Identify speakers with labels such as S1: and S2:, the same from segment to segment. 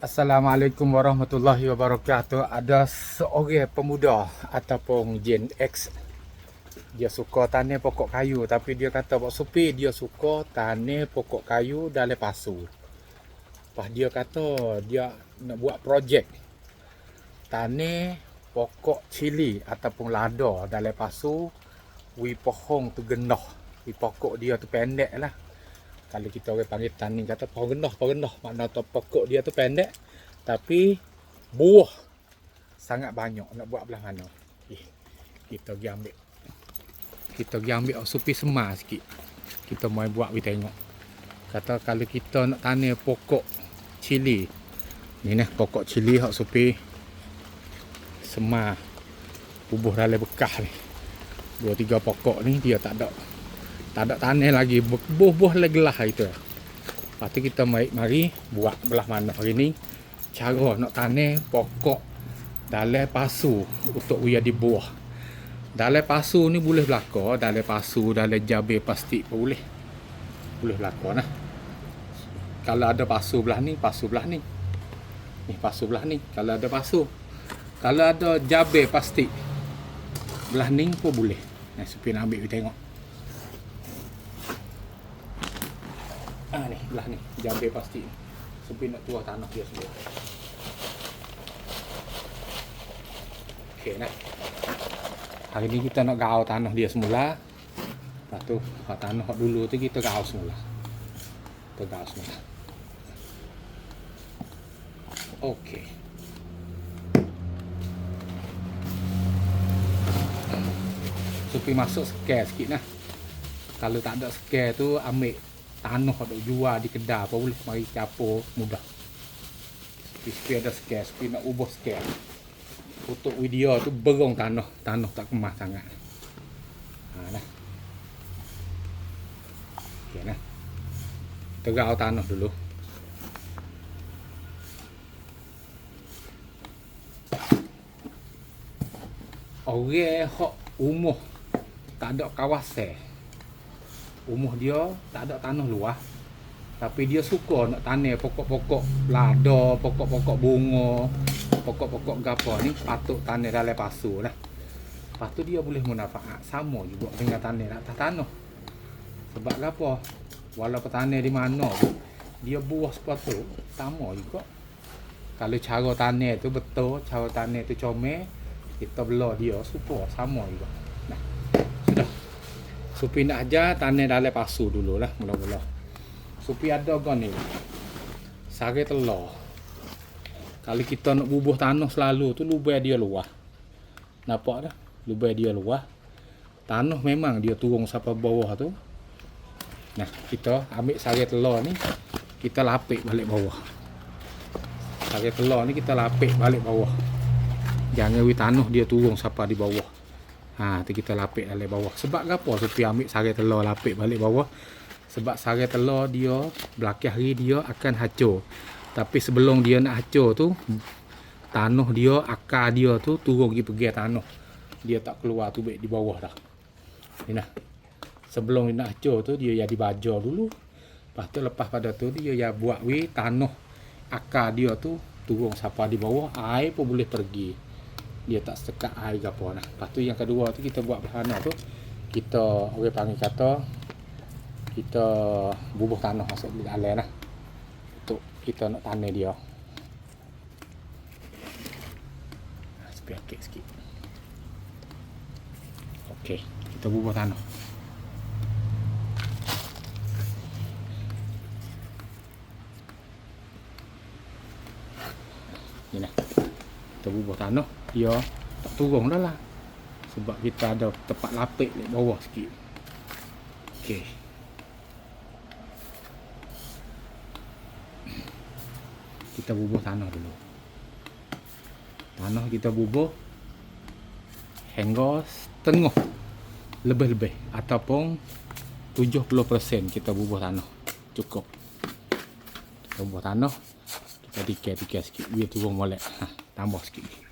S1: Assalamualaikum warahmatullahi wabarakatuh. Ada seorang pemuda ataupun Gen X dia suka tanam pokok kayu tapi dia kata Pak Supi dia suka tanam pokok kayu dalam pasu. Lepas dia kata dia nak buat projek tanam pokok cili ataupun lada dalam pasu wi pohon tu genah. Wi pokok dia tu pendek lah kalau kita orang panggil tani kata pohon genah pohon genah makna tu pokok dia tu pendek tapi buah. Sangat banyak nak buat belah mana. Eh, kita pergi ambil. Kita pergi ambil supi semar sikit. Kita mau buat we tengok. Kata kalau kita nak tanam pokok cili ni nah pokok cili hak supi semar. Bubuh dalam bekas ni. Dua tiga pokok ni dia tak ada tak ada tanah lagi. Buah-buah lah itu. Lepas tu kita mari, mari buat belah mana hari ni. Cara nak tanah pokok dalam pasu untuk uya di buah. Dalam pasu ni boleh belaka dalam pasu dalam jabe plastik pun boleh. Boleh belaka nah. Kalau ada pasu belah ni pasu belah ni. Ni pasu belah ni kalau ada pasu. Kalau ada jabe plastik belah ni pun boleh. Nah, supaya nak ambil kita tengok. Ah belah ni. Jambe pasti. Sampai nak tuah tanah dia semua. Okey nah. Hari ni kita nak gaul tanah dia semula. Lepas tu, tanah dulu tu kita gaul semula. Kita gaul semula. Okey. Supaya masuk scare sikit nah. Kalau tak ada scare tu ambil tanah ada jual di kedai apa boleh mari capur mudah. Supaya ada scare supaya nak ubah scare. Untuk video tu berong tanah tanah tak kemas sangat. Ha nah. Okay, nah. Tegak tanah dulu. Orang hok umuh tak ada kawasan Umuh dia tak ada tanah luas tapi dia suka nak tanam pokok-pokok lada, pokok-pokok bunga, pokok-pokok gapo ni patut tanam dalam pasu lah. Lepas tu dia boleh manfaat sama juga dengan tanam atas tanah. Sebab gapo? Walau tanam di mana dia buah sepatu sama juga. Kalau cara tanam tu betul, cara tanam tu comel, kita belah dia super sama juga. Nah. Supi nak ajar tanah dalam pasu dulu lah mula-mula. Supi ada kan ni. Sari telur. Kalau kita nak bubuh tanah selalu tu lubang dia luah. Nampak dah? Lubang dia luah. Tanah memang dia turun sampai bawah tu. Nah, kita ambil sari telur ni kita lapik balik bawah. Sari telur ni kita lapik balik bawah. Jangan wi tanah dia turun sampai di bawah. Ha, tu kita lapik dalam bawah. Sebab apa Supi ambil sari telur lapik balik bawah? Sebab sari telur dia belakang hari dia akan hancur. Tapi sebelum dia nak hancur tu tanah dia, akar dia tu turun pergi pergi tanah. Dia tak keluar tu baik di bawah dah. Ni nah. Sebelum dia nak hancur tu dia jadi baja dulu. Lepas tu lepas pada tu dia ya buat wi tanah akar dia tu turun sampai di bawah air pun boleh pergi dia tak sekat air ke apa nah. Lepas tu yang kedua tu kita buat berhana tu kita orang panggil kata kita bubuh tanah masuk di dalam lah. Untuk kita nak tanam dia. Supaya kek sikit. Ok kita bubuh tanah. Ni lah. Kita bubuh tanah dia tak turun dah lah. Sebab kita ada tempat lapik di bawah sikit. Ok kita bubuh tanah dulu. Tanah kita bubuh hingga setengah lebih-lebih. Ataupun 70% kita bubuh tanah. Cukup. Kita bubuh tanah kita dikir-dikir sikit. Biar turun molek. Ha, tambah sikit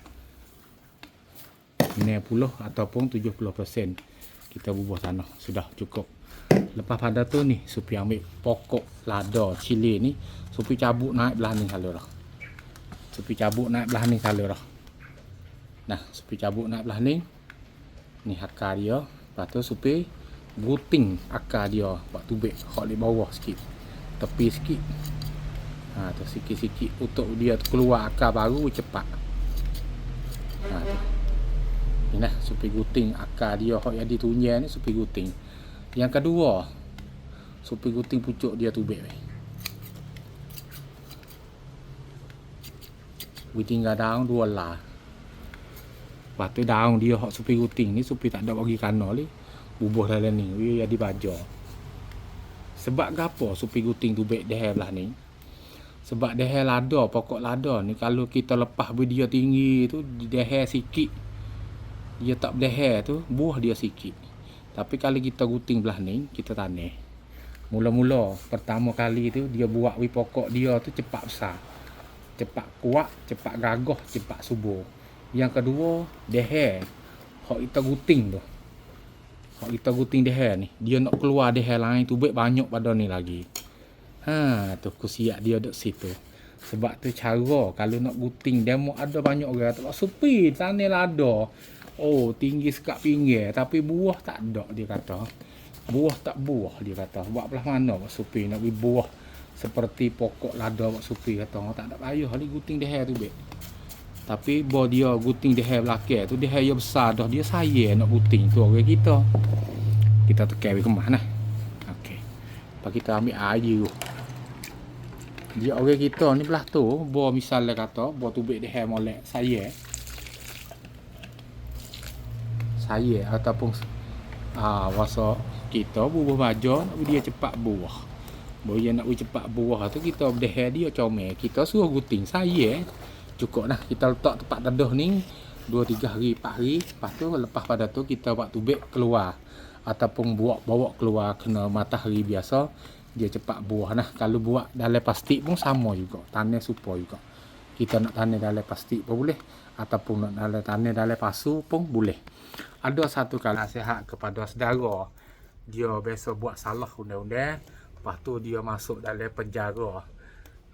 S1: 90 ataupun 70% kita bubuh tanah. Sudah cukup. Lepas pada tu ni supi ambil pokok lada cili ni supi cabut naik belah ni kalau dah. Supi cabuk naik belah ni kalau dah. Nah supi cabuk naik belah ni ni akar dia. Lepas tu supi guting akar dia. Buat tubik hok di bawah sikit. Tepi sikit. Ha tu sikit-sikit untuk dia keluar akar baru cepat. Ha tu ni nah supi guting akar dia hok jadi tunyai ni supi guting. Yang kedua supi guting pucuk dia tubik weh we tinggal daun dua lah. Lepas tu daun dia hok supi guting ni supi tak ada bagi kana ni bubuh dalam ni we jadi baja. Sebab gapo supi guting tu baik dah belah ni? Sebab dah lada pokok lada ni kalau kita lepas dia tinggi tu dah sikit dia tak dah tu buah dia sikit. Tapi kalau kita guting belah ni kita tanah. Mula-mula pertama kali tu dia buat wi pokok dia tu cepat besar. Cepat kuat cepat gagah cepat subur. Yang kedua deher hok kita guting tu. Hok kita guting deher ni. Dia nak keluar deher lain tu baik banyak pada ni lagi. Ha tu aku siap dia duk situ. Sebab tu cara kalau nak guting demo ada banyak orang tak sepi tanah lada oh tinggi sekat pinggir tapi buah tak ada dia kata buah tak buah dia kata buat belah mana buat supi nak beri buah seperti pokok lada buat supi kata tak ada payah ni guting deher tu baik tapi bo dia guting di hair belakang tu di hair besar dah dia saya nak guting tu orang kita. Kita tu carry ke mana? Okey. Pak kita ambil air. Dia orang kita ni belah tu bo misalnya kata bo tubik di hair molek saya. Saya ataupun ah wasa kita bubuh baja nak dia cepat buah. Bo dia nak cepat buah tu kita hair dia comel. Kita suruh guting saya cukup lah kita letak tempat dadah ni 2-3 hari 4 hari lepas tu lepas pada tu kita buat tubik keluar ataupun buat bawa keluar kena matahari biasa dia cepat buah nah kalau buat dalam plastik pun sama juga tanah supaya juga kita nak tanah dalam plastik pun boleh ataupun nak dalam tanah dalam pasu pun boleh. Ada satu kali nasihat kepada saudara. Dia biasa buat salah undang-undang lepas tu dia masuk dalam penjara.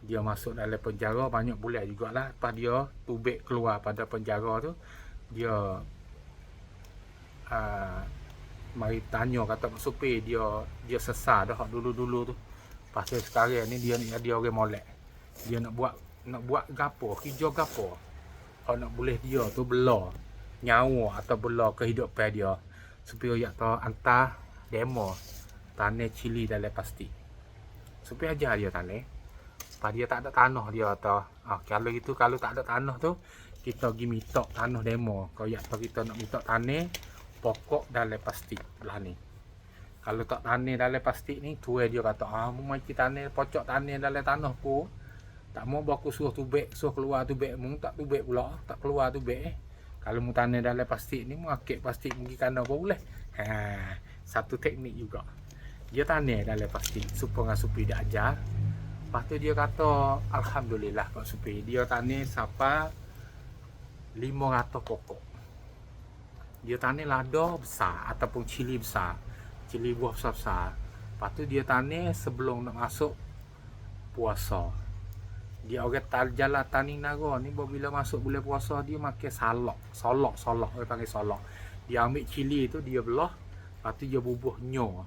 S1: Dia masuk dalam penjara banyak bulan jugalah. Lepas dia tubik keluar pada penjara tu dia uh, mari tanya kata Pak Supi dia dia sesar dah dulu-dulu tu. Pasal sekarang ni dia ni dia orang molek. Dia nak buat nak buat gapo hijau gapo kalau nak boleh dia tu bela nyawa atau bela kehidupan dia supaya ya tahu antah demo tanah cili dalam pasti supaya ajar dia tanah Lepas dia tak ada tanah dia kata. Ah, kalau itu kalau tak ada tanah tu kita pergi minta tanah demo. Kau ya kita nak minta tanah pokok dalam plastik belah ni. Kalau tak tanah dalam plastik ni, tu dia kata, ah, mu mai kita tanah pocok tanah dalam tanah ku. Tak mau baku suruh tubek, suruh keluar tubek mu tak tubek pula, tak keluar tubek eh. Kalau mu tanah dalam plastik ni, mu akik plastik mungkin kena apa boleh. Ha, satu teknik juga. Dia tanah dalam plastik, supaya supi dia ajar. Lepas tu dia kata Alhamdulillah Pak Supi Dia tani siapa 500 pokok Dia tani lada besar Ataupun cili besar Cili buah besar-besar Lepas tu dia tani sebelum nak masuk Puasa Dia orang tak jalan tani naga ni Bila masuk bulan puasa Dia makan salak. Solok, solok Dia panggil solok Dia ambil cili tu Dia belah. Lepas tu dia bubuh nyo.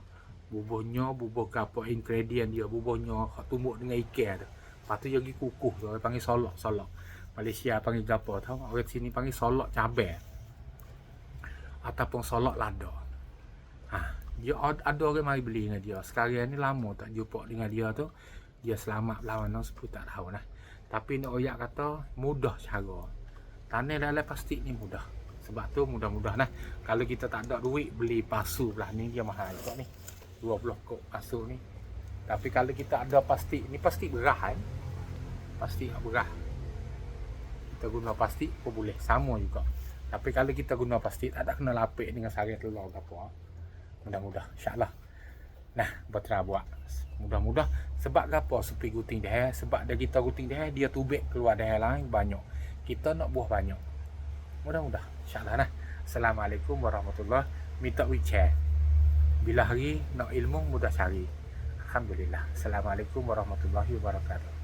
S1: Bubuhnya bubuh kapok ingredient dia bubuhnya tumbuk dengan ikan tu. Lepas tu dia pergi kukuh tu orang panggil solok solok Malaysia panggil gapo tahu orang sini panggil solok cabai. Ataupun solok lada. Ha dia ada orang mari beli dengan dia. Sekarang ni lama tak jumpa dengan dia tu dia selamat lawan orang sepuluh tak tahu lah. Tapi nak oyak kata mudah cara. Tanah dalam plastik ni mudah. Sebab tu mudah-mudah lah. Kalau kita tak ada duit beli pasu belah ni dia mahal juga ni. 20 kok kasut ni. Tapi kalau kita ada plastik ni plastik berah kan plastik berah. Kita guna plastik pun boleh. Sama juga. Tapi kalau kita guna plastik tak ada kena lapik dengan sari telur ke apa mudah-mudah. insyaAllah nah berterah buat mudah-mudah. Sebab apa sepi guting dia sebab dia kita guting dia dia tubik keluar dia lain banyak. Kita nak buah banyak. Mudah-mudah. insyaAllah nah. Assalamualaikum warahmatullahi minta WeChat bila hari nak ilmu mudah cari. Alhamdulillah. Assalamualaikum warahmatullahi wabarakatuh